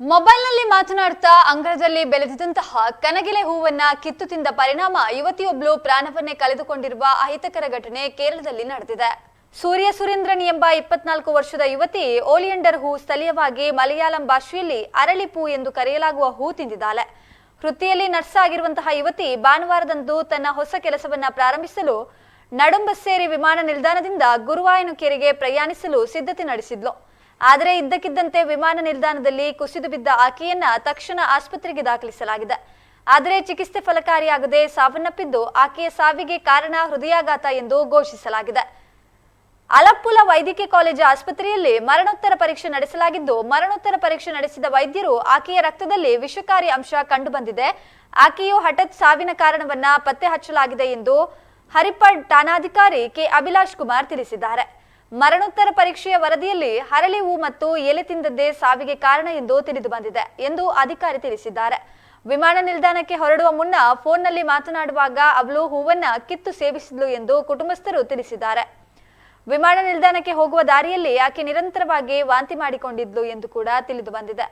ಮೊಬೈಲ್ನಲ್ಲಿ ಮಾತನಾಡ್ತಾ ಅಂಗಳದಲ್ಲಿ ಬೆಳೆದಿದ್ದಂತಹ ಕನಗಿಲೆ ಹೂವನ್ನ ಕಿತ್ತು ತಿಂದ ಪರಿಣಾಮ ಯುವತಿಯೊಬ್ಬಳು ಪ್ರಾಣವನ್ನೇ ಕಳೆದುಕೊಂಡಿರುವ ಅಹಿತಕರ ಘಟನೆ ಕೇರಳದಲ್ಲಿ ನಡೆದಿದೆ. ಸೂರ್ಯ ಸುರೇಂದ್ರನ್ ಎಂಬ ಇಪ್ಪತ್ನಾಲ್ಕು ವರ್ಷದ ಯುವತಿ ಓಲಿಯಂಡರ್ ಹೂ ಸ್ಥಳೀಯವಾಗಿ ಮಲಯಾಳಂ ಭಾಷೆಯಲ್ಲಿ ಅರಳಿ ಪೂ ಎಂದು ಕರೆಯಲಾಗುವ ಹೂ ತಿಂದಿದ್ದಾಳೆ. ವೃತ್ತಿಯಲ್ಲಿ ನರ್ಸ್ ಆಗಿರುವಂತಹ ಯುವತಿ ಭಾನುವಾರದಂದು ತನ್ನ ಹೊಸ ಕೆಲಸವನ್ನ ಪ್ರಾರಂಭಿಸಲು ನಡುಂಬಸ್ಸೇರಿ ವಿಮಾನ ನಿಲ್ದಾಣದಿಂದ ಗುರುವಾಯನಕೆರೆಗೆ ಪ್ರಯಾಣಿಸಲು ಸಿದ್ಧತೆ ನಡೆಸಿದ್ಲು. ಆದರೆ ಇದ್ದಕ್ಕಿದ್ದಂತೆ ವಿಮಾನ ನಿಲ್ದಾಣದಲ್ಲಿ ಕುಸಿದು ಬಿದ್ದ ಆಕೆಯನ್ನ ತಕ್ಷಣ ಆಸ್ಪತ್ರೆಗೆ ದಾಖಲಿಸಲಾಗಿದೆ. ಆದರೆ ಚಿಕಿತ್ಸೆ ಫಲಕಾರಿಯಾಗದೆ ಸಾವನ್ನಪ್ಪಿದ್ದು ಆಕೆಯ ಸಾವಿಗೆ ಕಾರಣ ಹೃದಯಾಘಾತ ಎಂದು ಘೋಷಿಸಲಾಗಿದೆ. ಅಲಪ್ಪುಲ ವೈದ್ಯಕೀಯ ಕಾಲೇಜು ಆಸ್ಪತ್ರೆಯಲ್ಲಿ ಮರಣೋತ್ತರ ಪರೀಕ್ಷೆ ನಡೆಸಲಾಗಿದ್ದು, ಮರಣೋತ್ತರ ಪರೀಕ್ಷೆ ನಡೆಸಿದ ವೈದ್ಯರು ಆಕೆಯ ರಕ್ತದಲ್ಲಿ ವಿಷಕಾರಿ ಅಂಶ ಕಂಡುಬಂದಿದೆ. ಆಕೆಯು ಹಠಾತ್ ಸಾವಿನ ಕಾರಣವನ್ನ ಪತ್ತೆ ಹಚ್ಚಲಾಗಿದೆ ಎಂದು ಹರಿಪಡ್ ಠಾಣಾಧಿಕಾರಿ ಕೆ ಅಭಿಲಾಷ್ ಕುಮಾರ್ ತಿಳಿಸಿದ್ದಾರೆ. ಮರಣೋತ್ತರ ಪರೀಕ್ಷೆಯ ವರದಿಯಲ್ಲಿ ಹರಳಿ ಹೂ ಮತ್ತು ಎಲೆ ತಿಂದದ್ದೇ ಸಾವಿಗೆ ಕಾರಣ ಎಂದು ತಿಳಿದು ಬಂದಿದೆ ಎಂದು ಅಧಿಕಾರಿ ತಿಳಿಸಿದ್ದಾರೆ. ವಿಮಾನ ನಿಲ್ದಾಣಕ್ಕೆ ಹೊರಡುವ ಮುನ್ನ ಫೋನ್ನಲ್ಲಿ ಮಾತನಾಡುವಾಗ ಅವಳು ಹೂವನ್ನ ಕಿತ್ತು ಸೇವಿಸಿದ್ಲು ಎಂದು ಕುಟುಂಬಸ್ಥರು ತಿಳಿಸಿದ್ದಾರೆ. ವಿಮಾನ ನಿಲ್ದಾಣಕ್ಕೆ ಹೋಗುವ ದಾರಿಯಲ್ಲಿ ಆಕೆ ನಿರಂತರವಾಗಿ ವಾಂತಿ ಮಾಡಿಕೊಂಡಿದ್ಲು ಎಂದು ಕೂಡ ತಿಳಿದು ಬಂದಿದೆ.